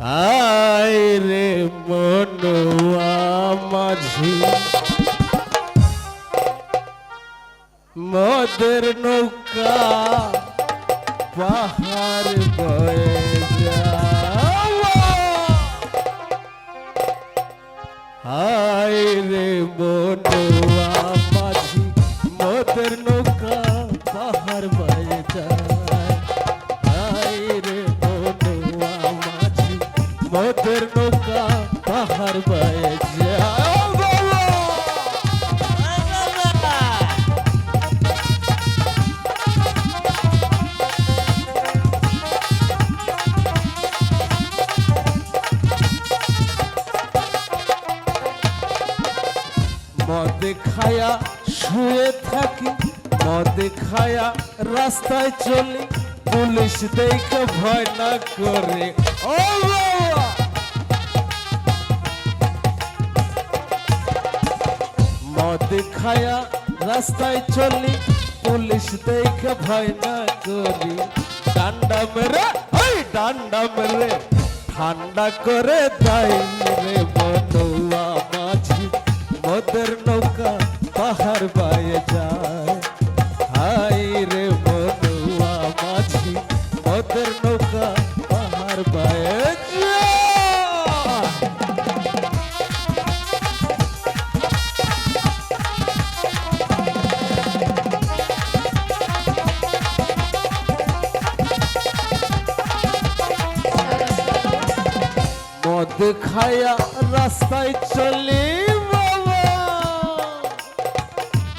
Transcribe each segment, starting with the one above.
আয় রে মনুয়া মাঝি। মদের নৌকা পাহাড় বয়ে যাওয়া। রে বনুয়া মদের নৌকা পাহাড় বয়ে যায় মদ খায়া শুয়ে থাকি, মদ খায়া রাস্তায় চলি, পুলিশ দেখে ভয় না করে। ও মদ খায়া রাস্তায় চলি, পুলিশ দেখে ভয় না করি। ডান্ডা মেরে ওই ডান্ডা মেরে, ঠান্ডা করে দেয় রে বনুয়া মাঝি। মদের নৌকা পাহাড় বায়ে যায়। হাই রে বনুয়া মাঝি, মদের নৌকা পাহাড় বায়ে মদ খায়া রাস্তায় চলি বাবা।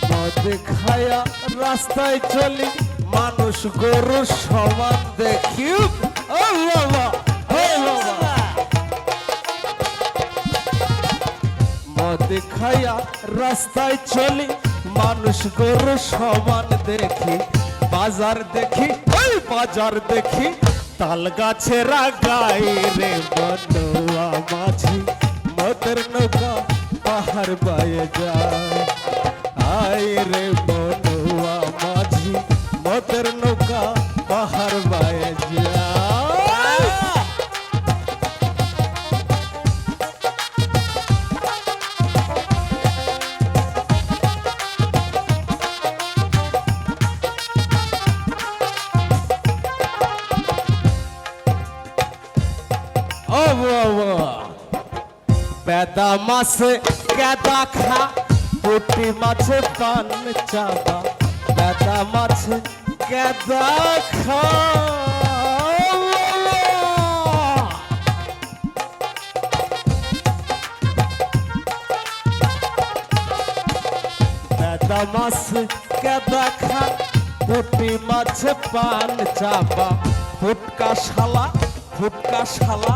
মদ খায়া রাস্তায় চলি, মানুষ গরু সমান দেখি। মদ খায়া রাস্তায় চলি, মানুষ গরু সমান দেখি। বাজার দেখি, ওই বাজার দেখি। তাল গাছে রাগাই রে বনুয়া মাঝি। মদের নৌকা পাহাড় বায়ে যায়। ও পেদা মাছে কেদা খা, পুটি মাছে পান চাবা পেদা মাছে কেদা খা! পেদা মাছে কেদা খা, পুটি মাছে পান চাবা ফুটকা শালা ফুটকা শালা